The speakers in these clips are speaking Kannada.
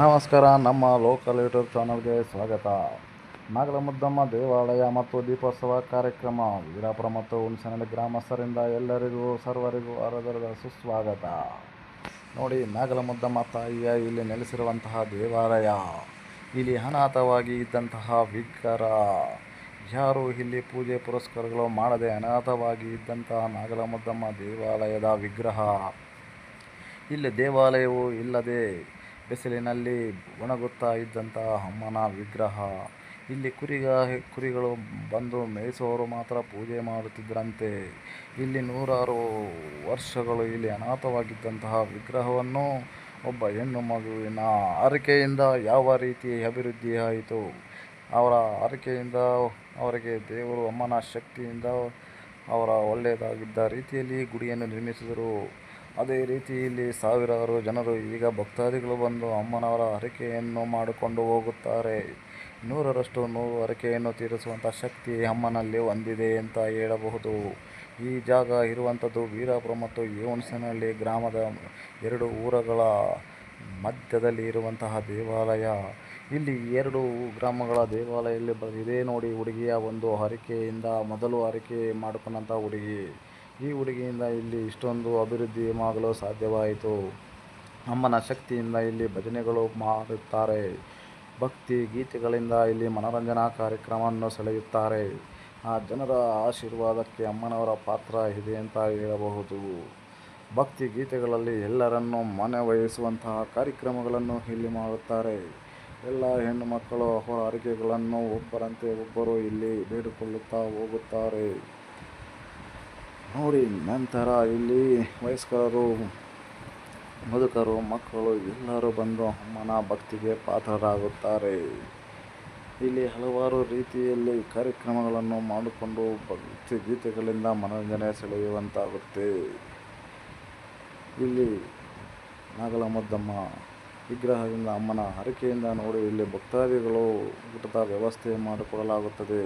ನಮಸ್ಕಾರ, ನಮ್ಮ ಲೋಕಲ್ ಯೂಟ್ಯೂಬ್ ಚಾನಲ್ಗೆ ಸ್ವಾಗತ. ನಾಗಲಮುದ್ದಮ್ಮ ದೇವಾಲಯ ಮತ್ತು ದೀಪೋತ್ಸವ ಕಾರ್ಯಕ್ರಮ, ವೀರಾಪುರ ಮತ್ತು ಹುಣಸನಹಳ್ಳಿ ಗ್ರಾಮಸ್ಥರಿಂದ ಎಲ್ಲರಿಗೂ, ಸರ್ವರಿಗೂ ಆರಾಧರದ ಸುಸ್ವಾಗತ. ನೋಡಿ, ನಾಗಲಮುದ್ದಮ್ಮ ತಾಯಿಯ ಇಲ್ಲಿ ನೆಲೆಸಿರುವಂತಹ ದೇವಾಲಯ. ಇಲ್ಲಿ ಅನಾಥವಾಗಿ ಇದ್ದಂತಹ ವಿಗ್ರಹ. ಯಾರು ಇಲ್ಲಿ ಪೂಜೆ ಪುರಸ್ಕಾರಗಳು ಮಾಡದೆ ಅನಾಥವಾಗಿ ಇದ್ದಂತಹ ನಾಗಲಮುದ್ದಮ್ಮ ದೇವಾಲಯದ ವಿಗ್ರಹ. ಇಲ್ಲಿ ದೇವಾಲಯವು ಇಲ್ಲದೆ ಬಿಸಿಲಿನಲ್ಲಿ ಒಣಗುತ್ತಾ ಇದ್ದಂತಹ ಅಮ್ಮನ ವಿಗ್ರಹ. ಇಲ್ಲಿ ಕುರಿಗ, ಕುರಿಗಳು ಬಂದು ಮೇಯಿಸುವವರು ಮಾತ್ರ ಪೂಜೆ ಮಾಡುತ್ತಿದ್ದರಂತೆ. ಇಲ್ಲಿ ನೂರಾರು ವರ್ಷಗಳು ಇಲ್ಲಿ ಅನಾಥವಾಗಿದ್ದಂತಹ ವಿಗ್ರಹವನ್ನು ಒಬ್ಬ ಹೆಣ್ಣು ಮಗುವಿನ ಆರೈಕೆಯಿಂದ ಯಾವ ರೀತಿ ಅಭಿವೃದ್ಧಿ ಆಯಿತು? ಅವರ ಆರೈಕೆಯಿಂದ ಅವರಿಗೆ ದೇವರು ಅಮ್ಮನ ಶಕ್ತಿಯಿಂದ ಅವರ ಒಳ್ಳೆಯದಾಗಿದ್ದ ರೀತಿಯಲ್ಲಿ ಗುಡಿಯನ್ನು ನಿರ್ಮಿಸಿದರು. ಅದೇ ರೀತಿ ಇಲ್ಲಿ ಸಾವಿರಾರು ಜನರು ಈಗ ಭಕ್ತಾದಿಗಳು ಬಂದು ಅಮ್ಮನವರ ಹರಕೆಯನ್ನು ಮಾಡಿಕೊಂಡು ಹೋಗುತ್ತಾರೆ. ನೂರರಷ್ಟು ನೂರು ಹರಕೆಯನ್ನು ತೀರಿಸುವಂಥ ಶಕ್ತಿ ಅಮ್ಮನಲ್ಲಿ ಹೊಂದಿದೆ ಅಂತ ಹೇಳಬಹುದು. ಈ ಜಾಗ ಇರುವಂಥದ್ದು ವೀರಾಪುರ ಮತ್ತು ಏವಣಸನಹಳ್ಳಿ ಗ್ರಾಮದ ಎರಡು ಊರುಗಳ ಮಧ್ಯದಲ್ಲಿ ಇರುವಂತಹ ದೇವಾಲಯ. ಇಲ್ಲಿ ಎರಡು ಗ್ರಾಮಗಳ ದೇವಾಲಯದಲ್ಲಿ ಇದೇ ನೋಡಿ ಹುಡುಗಿಯ ಒಂದು ಹರಕೆಯಿಂದ ಮೊದಲು ಹರಕೆ ಮಾಡಿಕೊಂಡಂಥ ಹುಡುಗಿ. ಈ ಹುಡುಗಿಯಿಂದ ಇಲ್ಲಿ ಇಷ್ಟೊಂದು ಅಭಿವೃದ್ಧಿ ಮಾಡಲು ಸಾಧ್ಯವಾಯಿತು. ಅಮ್ಮನ ಶಕ್ತಿಯಿಂದ ಇಲ್ಲಿ ಭಜನೆಗಳು ಮಾಡುತ್ತಾರೆ. ಭಕ್ತಿ ಗೀತೆಗಳಿಂದ ಇಲ್ಲಿ ಮನೋರಂಜನಾ ಕಾರ್ಯಕ್ರಮವನ್ನು ಸೆಳೆಯುತ್ತಾರೆ. ಆ ಜನರ ಆಶೀರ್ವಾದಕ್ಕೆ ಅಮ್ಮನವರ ಪಾತ್ರ ಇದೆ ಅಂತ ಹೇಳಬಹುದು. ಭಕ್ತಿ ಗೀತೆಗಳಲ್ಲಿ ಎಲ್ಲರನ್ನೂ ಮನವಹಿಸುವಂತಹ ಕಾರ್ಯಕ್ರಮಗಳನ್ನು ಇಲ್ಲಿ ಮಾಡುತ್ತಾರೆ. ಎಲ್ಲ ಹೆಣ್ಣು ಮಕ್ಕಳು ಅವರ ಅರಿಕೆಗಳನ್ನು ಒಬ್ಬರಂತೆ ಒಬ್ಬರು ಇಲ್ಲಿ ಬೇಡಿಕೊಳ್ಳುತ್ತಾ ಹೋಗುತ್ತಾರೆ. ನೋಡಿ, ನಂತರ ಇಲ್ಲಿ ವಯಸ್ಕರು, ಮುದುಕರು, ಮಕ್ಕಳು, ಎಲ್ಲರೂ ಬಂದು ಅಮ್ಮನ ಭಕ್ತಿಗೆ ಪಾತ್ರರಾಗುತ್ತಾರೆ. ಇಲ್ಲಿ ಹಲವಾರು ರೀತಿಯಲ್ಲಿ ಕಾರ್ಯಕ್ರಮಗಳನ್ನು ಮಾಡಿಕೊಂಡು ಭಕ್ತಿ ಗೀತೆಗಳಿಂದ ಮನೋರಂಜನೆ ಸೆಳೆಯುವಂತಾಗುತ್ತೆ. ಇಲ್ಲಿ ನಾಗಲಮದ್ದಮ್ಮ ವಿಗ್ರಹದಿಂದ ಅಮ್ಮನ ಹರಕೆಯಿಂದ ನೋಡಿ, ಇಲ್ಲಿ ಭಕ್ತಾದಿಗಳು ಊಟದ ವ್ಯವಸ್ಥೆ ಮಾಡಿಕೊಡಲಾಗುತ್ತದೆ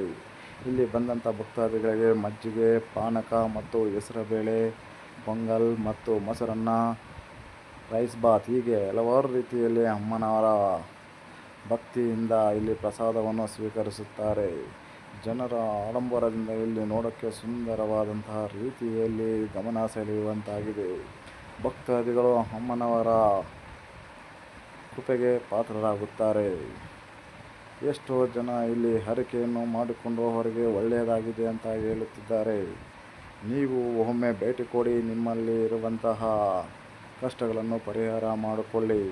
ಇಲ್ಲಿ ಬಂದಂಥ ಭಕ್ತಾದಿಗಳಿಗೆ ಮಜ್ಜಿಗೆ, ಪಾನಕ ಮತ್ತು ಹೆಸರುಬೇಳೆ, ಪೊಂಗಲ್ ಮತ್ತು ಮೊಸರನ್ನ ರೈಸ್ ಬಾತ್ ಹೀಗೆ ಹಲವಾರು ರೀತಿಯಲ್ಲಿ ಅಮ್ಮನವರ ಭಕ್ತಿಯಿಂದ ಇಲ್ಲಿ ಪ್ರಸಾದವನ್ನು ಸ್ವೀಕರಿಸುತ್ತಾರೆ. ಜನರ ಆಡಂಬರದಿಂದ ಇಲ್ಲಿ ನೋಡೋಕ್ಕೆ ಸುಂದರವಾದಂತಹ ರೀತಿಯಲ್ಲಿ ಗಮನ ಸೆಳೆಯುವಂತಾಗಿದೆ. ಭಕ್ತಾದಿಗಳು ಅಮ್ಮನವರ ಕೃಪೆಗೆ ಪಾತ್ರರಾಗುತ್ತಾರೆ. ಎಷ್ಟೋ ಜನ ಇಲ್ಲಿ ಹರಕೆಯನ್ನು ಮಾಡಿಕೊಂಡು ಹೊರಗೆ ಒಳ್ಳೆಯದಾಗಿದೆ ಅಂತ ಹೇಳುತ್ತಿದ್ದಾರೆ. ನೀವು ಒಮ್ಮೆ ಭೇಟಿ ಕೊಡಿ, ನಿಮ್ಮಲ್ಲಿ ಇರುವಂತಹ ಕಷ್ಟಗಳನ್ನು ಪರಿಹಾರ ಮಾಡಿಕೊಳ್ಳಿ.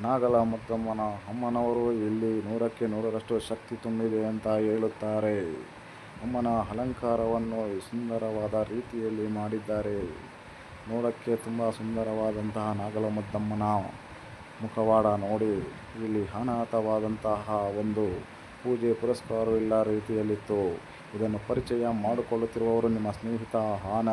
ನಾಗಲ ಮುದ್ದಮ್ಮನ ಅಮ್ಮನವರು ಇಲ್ಲಿ ನೂರಕ್ಕೆ ನೂರರಷ್ಟು ಶಕ್ತಿ ತುಂಬಿದೆ ಅಂತ ಹೇಳುತ್ತಾರೆ. ಅಮ್ಮನ ಅಲಂಕಾರವನ್ನು ಸುಂದರವಾದ ರೀತಿಯಲ್ಲಿ ಮಾಡಿದ್ದಾರೆ. ನೋಡೋಕ್ಕೆ ತುಂಬ ಸುಂದರವಾದಂತಹ ನಾಗಲ ಮುದ್ದಮ್ಮನ ಮುಖವಾಡ ನೋಡಿ ಇಲ್ಲಿ ಅನಾಥವಾದಂತಹ ಒಂದು ಪೂಜೆ ಪುರಸ್ಕಾರವಿಲ್ಲ ರೀತಿಯಲ್ಲಿತ್ತು. ಇದನ್ನು ಪರಿಚಯ ಮಾಡಿಕೊಳ್ಳುತ್ತಿರುವವರು ನಿಮ್ಮ ಸ್ನೇಹಿತ ಆನ